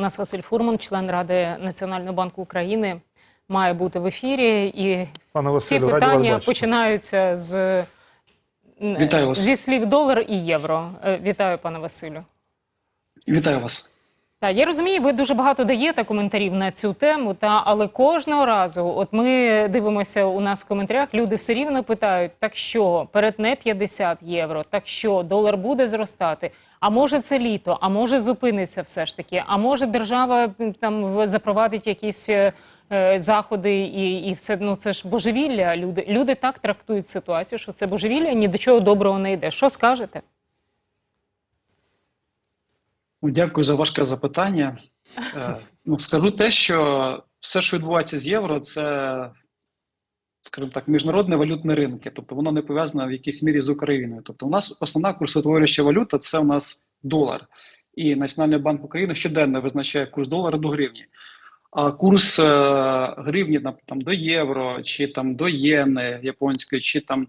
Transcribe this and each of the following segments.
У нас Василь Фурман, член Ради Національного банку України, має бути в ефірі. І Пане Василю, раді питання починаються з Вітаю вас. зі слів долар і євро. Е, Вітаю, пане Василю. Вітаю вас. Так, я розумію, ви дуже багато даєте коментарів на цю тему, та але кожного разу, от ми дивимося у нас в коментарях, люди все рівно питають: так що перетне 50 євро, так що долар буде зростати? А може це літо, а може зупиниться все ж таки? А може держава там запровадить якісь е, е, заходи і, і все ну це ж божевілля. Люди люди так трактують ситуацію, що це божевілля, ні до чого доброго не йде. Що скажете? Ну, Дякую за важке запитання. Е, Ну, скажу те, що все, що відбувається з євро, це, скажімо так, міжнародні валютні ринки. Тобто воно не пов'язане в якійсь мірі з Україною. Тобто, у нас основна курсотворююча валюта це у нас долар. І Національний банк України щоденно визначає курс долара до гривні. А курс е, гривні там, до євро, чи там до єни японської, чи там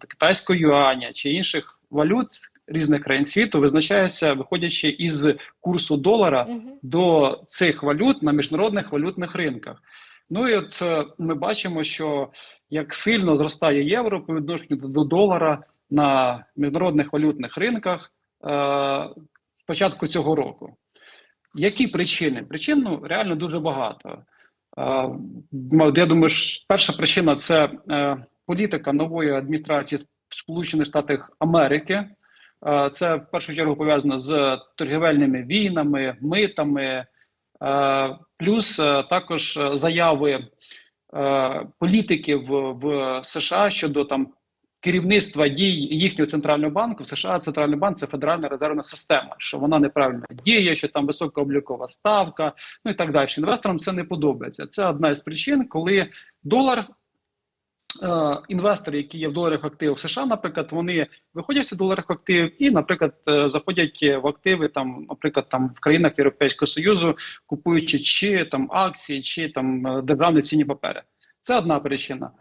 до юаня, чи інших валют різних країн світу визначається виходячи із курсу долара до цих валют на міжнародних валютних ринках. Ну і от е, ми бачимо, що як сильно зростає євро по відношенню до долара на міжнародних валютних ринках е, початку цього року. Які причини? Причин ну, реально дуже багато. Е, я думаю, що перша причина це е, політика нової адміністрації Сполучених Штатів Америки. Е, Це в першу чергу пов'язано з торгівельними війнами, митами, е, плюс е, також заяви політиків в США щодо там керівництва дій їхнього центрального банку. В США центральний банк це федеральна резервна система, що вона неправильно діє, що там висока облікова ставка, ну і так далі. Інвесторам це не подобається. Це одна із причин, коли долар. Е, інвестори, які є в доларах активів США, наприклад, вони виходять з доларах активів і, наприклад, е, заходять в активи там, наприклад, там в країнах Європейського Союзу, купуючи чи там акції, чи там е, державні цінні папери. Це одна причина.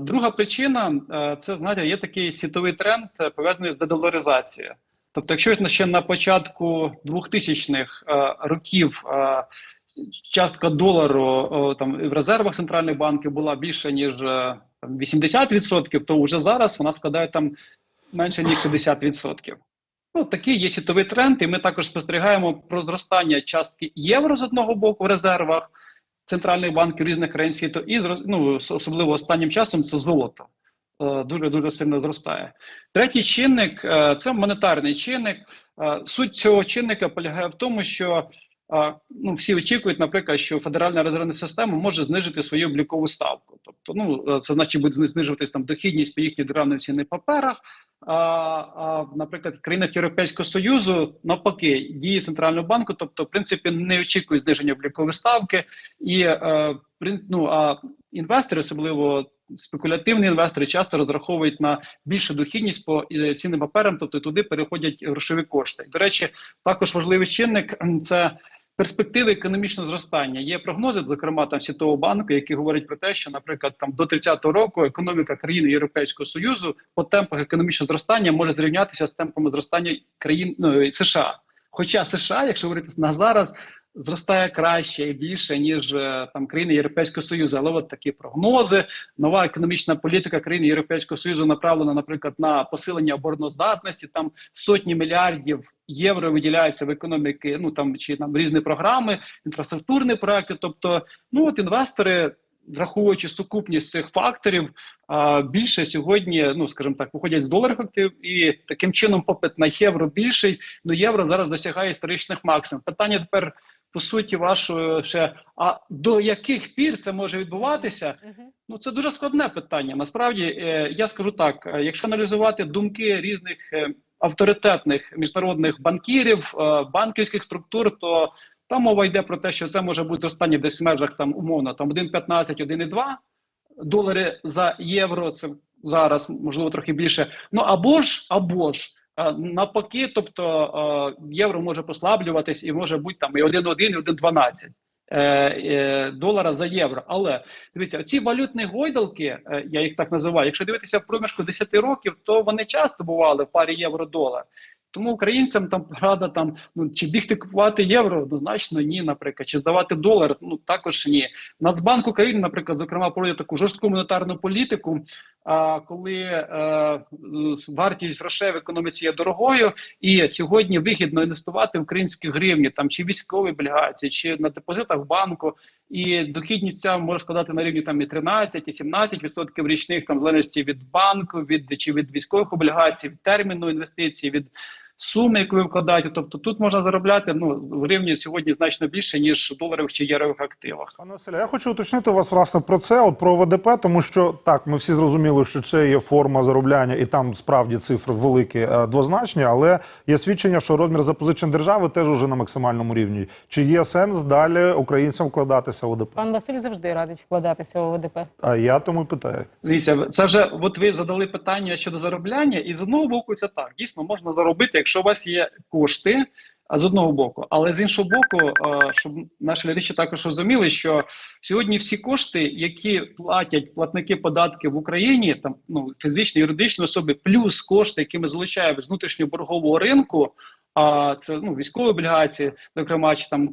Друга причина це знаєте, є такий світовий тренд пов'язаний з дедоларизацією. Тобто, якщо ще на початку 2000-х е, років частка долару о, там в резервах центральних банків була більше ніж 80%, то вже зараз вона складає там менше ніж 60%. Ну, такий є світовий тренд, і ми також спостерігаємо про зростання частки євро з одного боку в резервах центральних банків різних країн світу, і ну, особливо останнім часом це золото. Дуже дуже сильно зростає. Третій чинник е, це монетарний чинник. Е, Суть цього чинника полягає в тому, що ну, всі очікують, наприклад, що Федеральна резервна система може знижити свою облікову ставку. Тобто, ну е, це значить буде знижуватись там дохідність по їхніх державних цінних паперах. А, а наприклад, в країнах Європейського союзу навпаки дії центрального банку, тобто, в принципі, не очікують зниження облікової ставки, і е, прин- ну, а інвестори, особливо спекулятивні інвестори, часто розраховують на більшу дохідність по е, цінним паперам, тобто туди переходять грошові кошти. До речі, також важливий чинник це перспективи економічного зростання. Є прогнози, зокрема там Світового банку, які говорять про те, що, наприклад, там до 30-го року економіка країн Європейського союзу по темпах економічного зростання може зрівнятися з темпами зростання країн ну, США. Хоча США, якщо говорити на зараз, зростає краще і більше ніж е, там країни Європейського союзу. Але от такі прогнози, нова економічна політика країн Європейського союзу направлена, наприклад, на посилення обороноздатності. Там сотні мільярдів євро виділяються в економіки. Ну там чи там різні програми, інфраструктурні проекти. Тобто, ну от інвестори. Враховуючи сукупність цих факторів, більше сьогодні, ну скажімо так, виходять з доларів актив, і таким чином попит на євро більший. Ну євро зараз досягає історичних максимум. Питання тепер по суті вашої ще: а до яких пір це може відбуватися? Ну це дуже складне питання. Насправді е, я скажу так: е, якщо аналізувати думки різних е, авторитетних міжнародних банкірів, банківських структур, то там мова йде про те, що це може бути останні десь в межах там умовно там 1,15, 1,2 долари за євро. Це зараз можливо трохи більше. Ну або ж, або ж. е, Навпаки, тобто е, євро може послаблюватись і може бути там і 1,1, і 1,12 е, долара за євро. Але дивіться, ці валютні гойдалки, я їх так називаю. Якщо дивитися в проміжку 10 років, то вони часто бували в парі євро-долар. Тому українцям там рада там ну чи бігти купувати євро, однозначно ні, наприклад, чи здавати долар, ну також ні. Нацбанк України, наприклад, зокрема, проводить таку жорстку монетарну політику. А коли е, вартість грошей в економіці є дорогою, і сьогодні вигідно інвестувати в українські гривні, там чи військові облігації, чи на депозитах банку, і дохідність ця може складати на рівні там і 13, і 17 відсотків річних, там в залежності від банку, від чи від військових облігацій, від терміну інвестицій, від суми, яку ви вкладаєте. Тобто тут можна заробляти ну в гривні сьогодні значно більше ніж в доларових чи єврових активах. Пане Василю, я хочу уточнити вас власне про це, от про ВДП, тому що так, ми всі зрозуміли, що це є форма заробляння, і там справді цифри великі, е, двозначні, але є свідчення, що розмір запозичень держави теж уже на максимальному рівні. Чи є сенс далі українцям вкладатися в ВДП? Пан Василь завжди радить вкладатися у ВДП. А я тому питаю. Дивіться, це вже от ви задали питання щодо заробляння, і з одного боку це так. Дійсно можна заробити, якщо у вас є кошти. З одного боку, але з іншого боку, щоб наші глядачі також розуміли, що сьогодні всі кошти, які платять платники податків в Україні, там ну фізичні юридичні особи, плюс кошти, які ми залучаємо з внутрішнього боргового ринку, а це ну військові облігації, зокрема, чи там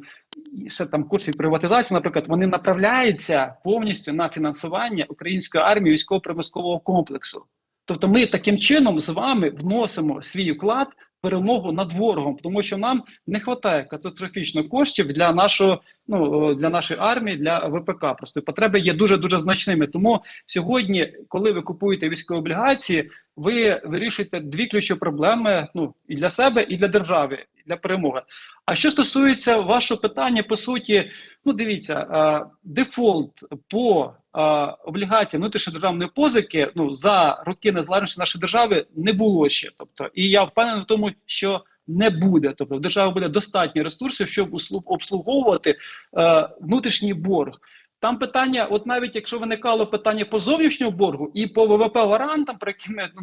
ще там курсів приватизації, наприклад, вони направляються повністю на фінансування української армії військово-примускового комплексу. Тобто, ми таким чином з вами вносимо свій вклад перемогу над ворогом, тому що нам не вистачає катастрофічно коштів для нашого ну для нашої армії, для ВПК. Просто потреби є дуже дуже значними. Тому сьогодні, коли ви купуєте військові облігації, ви вирішуєте дві ключові проблеми: ну і для себе, і для держави, для перемоги. А що стосується вашого питання, по суті, ну дивіться, е, дефолт по е, облігаціям внутрішньої державної позики ну за роки незалежності нашої держави не було ще. Тобто, і я впевнений в тому, що не буде. Тобто, в держави буде достатньо ресурсів, щоб обслуговувати е, внутрішній борг. Там питання, от навіть якщо виникало питання по зовнішньому боргу і по ВВП гарантам, про які ми ну,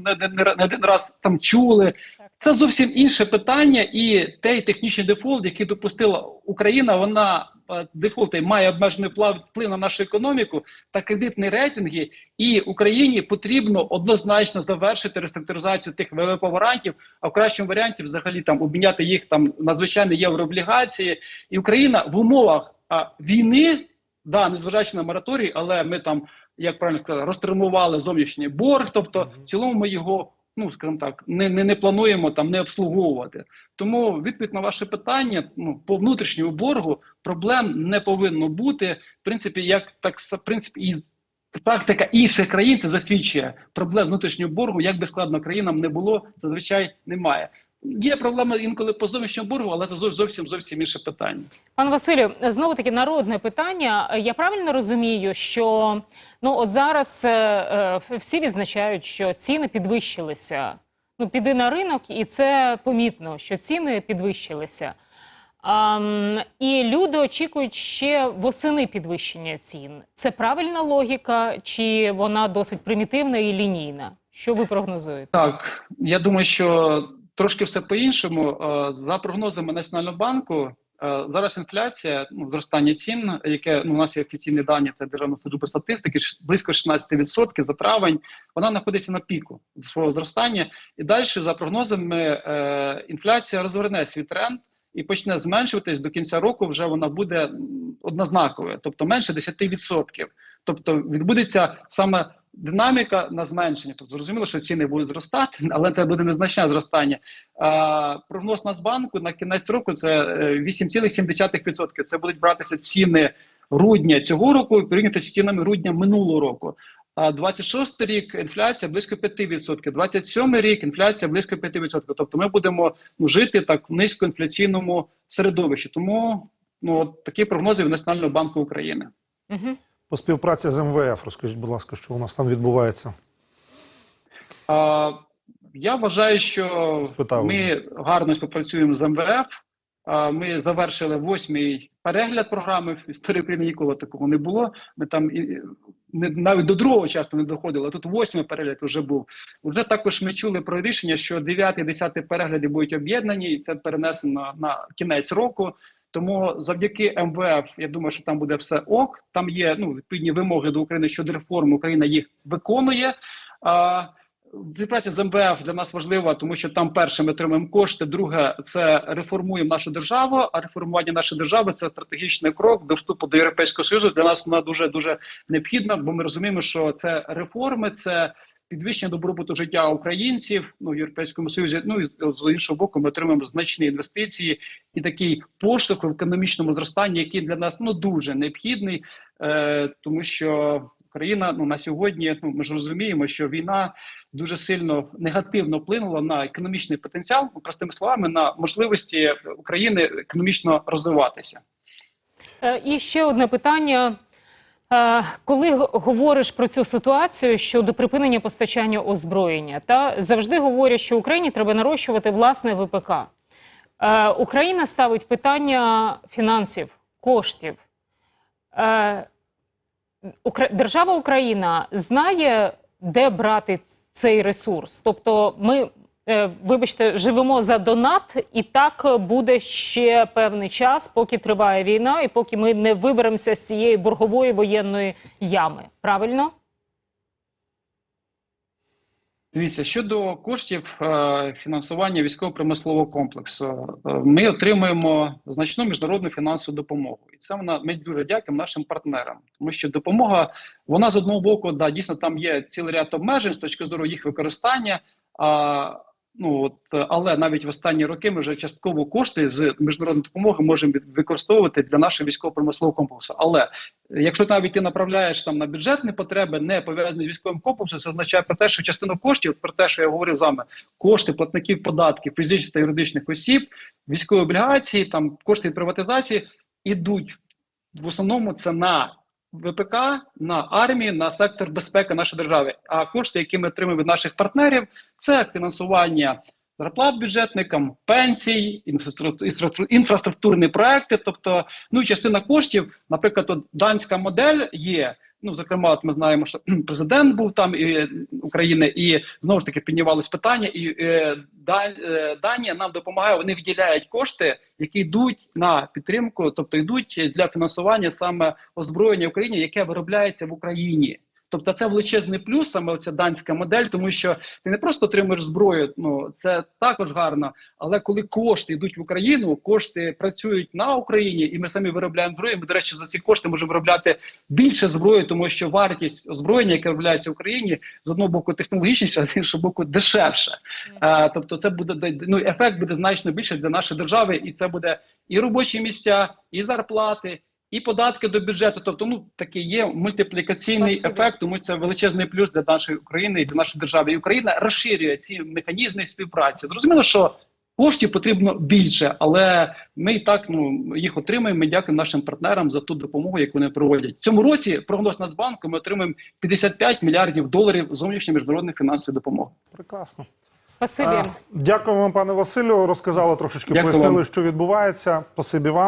не один раз там чули, це зовсім інше питання, і той технічний дефолт, який допустила Україна, вона е, дефолт має обмежений вплив на нашу економіку та кредитні рейтинги. І Україні потрібно однозначно завершити реструктуризацію тих ВВП гарантів, а в кращому варіанті взагалі там обміняти їх там на звичайні єврооблігації. І Україна в умовах а, війни, да, незважаючи на мораторій, але ми там, як правильно сказати, розтримували зовнішній борг. Тобто, в цілому ми його. Ну, скажімо так, не, не, не плануємо там не обслуговувати. Тому відповідь на ваше питання ну по внутрішньому боргу проблем не повинно бути. В принципі, як так в принципі, і практика інших країн це засвідчує проблем внутрішнього боргу. Як би складно країнам не було, зазвичай немає. Є проблема інколи по зовнішньому боргу, але це зовсім зовсім інше питання. Пан Василю, знову таки народне питання. Я правильно розумію, що ну от зараз е, е, всі відзначають, що ціни підвищилися. Ну, піди на ринок, і це помітно, що ціни підвищилися. Ам, і люди очікують ще восени підвищення цін. Це правильна логіка, чи вона досить примітивна і лінійна? Що ви прогнозуєте? Так, я думаю, що трошки все по-іншому. Е, За прогнозами Національного банку, е, зараз інфляція, ну, зростання цін, яке ну, у нас є офіційні дані, це Державна служба статистики, близько 16% за травень, вона знаходиться на піку свого зростання. І далі, за прогнозами, е, інфляція розверне свій тренд. І почне зменшуватись до кінця року. Вже вона буде однознаковою, тобто менше 10%. Тобто відбудеться саме динаміка на зменшення. Тобто зрозуміло, що ціни будуть зростати, але це буде незначне зростання. А, прогноз Нацбанку на кінець року це е, 8,7%. Це будуть братися ціни грудня цього року і з цінами грудня минулого року. А 26 рік інфляція близько 5%, 27 рік інфляція близько 5%. Тобто ми будемо ну, жити так в низькоінфляційному середовищі. Тому ну от такі прогнози в Національного банку України. Угу. По співпраці з МВФ, розкажіть, будь ласка, що у нас там відбувається? А, я вважаю, що Спитав. ми гарно співпрацюємо з МВФ. А, ми завершили восьмий перегляд програми. В історії України ніколи такого не було. Ми там і не навіть до другого часто не доходили. а Тут восьмий перегляд вже був. Вже також ми чули про рішення, що дев'ятий, десятий перегляди будуть об'єднані, і це перенесено на кінець року. Тому завдяки МВФ, я думаю, що там буде все ок. Там є ну відповідні вимоги до України щодо реформ. Україна їх виконує. А Співпраця з МВФ для нас важлива, тому що там перше ми отримуємо кошти. Друге, це реформуємо нашу державу. А реформування нашої держави це стратегічний крок до вступу до Європейського союзу. Для нас вона дуже дуже необхідна, бо ми розуміємо, що це реформи, це підвищення добробуту життя українців ну в європейському союзі. Ну і з іншого боку, ми отримуємо значні інвестиції і такий поштовх в економічному зростанні, який для нас ну дуже необхідний, е, тому що Україна ну на сьогодні. Ну ми ж розуміємо, що війна дуже сильно негативно вплинула на економічний потенціал, ну, простими словами, на можливості України економічно розвиватися. Е, І ще одне питання. Е, Коли говориш про цю ситуацію щодо припинення постачання озброєння, та завжди говорять, що Україні треба нарощувати власне ВПК. Е, Україна ставить питання фінансів, коштів. Е, Держава Україна знає, де брати цей ресурс. Тобто, ми, вибачте, живемо за донат, і так буде ще певний час, поки триває війна, і поки ми не виберемося з цієї боргової воєнної ями. Правильно? Дивіться щодо коштів е, фінансування військово-промислового комплексу, е, ми отримуємо значну міжнародну фінансову допомогу, і це вона ми дуже дякуємо нашим партнерам, тому що допомога вона з одного боку, да дійсно там є цілий ряд обмежень з точки зору їх використання. Ну от е, але навіть в останні роки ми вже частково кошти з міжнародної допомоги можемо використовувати для нашого військово-промислового комплексу. Але Якщо навіть ти направляєш там на бюджетні потреби, не пов'язані з військовим комплексом, це означає про те, що частину коштів, про те, що я говорив з вами, кошти платників податків, фізичних та юридичних осіб, військові облігації, там кошти від приватизації ідуть в основному це на ВПК, на армію, на сектор безпеки нашої держави. А кошти, які ми отримуємо від наших партнерів, це фінансування зарплат бюджетникам, пенсій, інфраструк- інфраструк- інфраструктурні проекти. Тобто, ну частина коштів, наприклад, от данська модель є. Ну, зокрема, от ми знаємо, що президент був там і, України, і знову ж таки піднімалось питання. І е, е, Данія нам допомагає. Вони виділяють кошти, які йдуть на підтримку, тобто йдуть для фінансування саме озброєння Україні, яке виробляється в Україні. Тобто це величезний плюс, саме оця данська модель, тому що ти не просто отримуєш зброю, ну це також гарно. Але коли кошти йдуть в Україну, кошти працюють на Україні, і ми самі виробляємо зброю. Ми, до речі, за ці кошти можемо виробляти більше зброї, тому що вартість озброєння, яке виробляється в Україні, з одного боку технологічніше, а з іншого боку, дешевше. Е, тобто, це буде ну, ефект буде значно більше для нашої держави, і це буде і робочі місця, і зарплати. І податки до бюджету, тобто ну таке є мультиплікаційний Спасибі. ефект, тому це величезний плюс для нашої України і для нашої держави. І Україна розширює ці механізми співпраці. Зрозуміло, що коштів потрібно більше, але ми і так ну їх отримаємо. Ми дякуємо нашим партнерам за ту допомогу, яку вони проводять. В цьому році прогноз Нацбанку ми отримаємо 55 мільярдів доларів зовнішньої міжнародної фінансової допомоги. Прекрасно. Спасибі. Дякую вам, пане Василю. Розказали трошечки, Дякую пояснили, вам. що відбувається. Спасибі вам.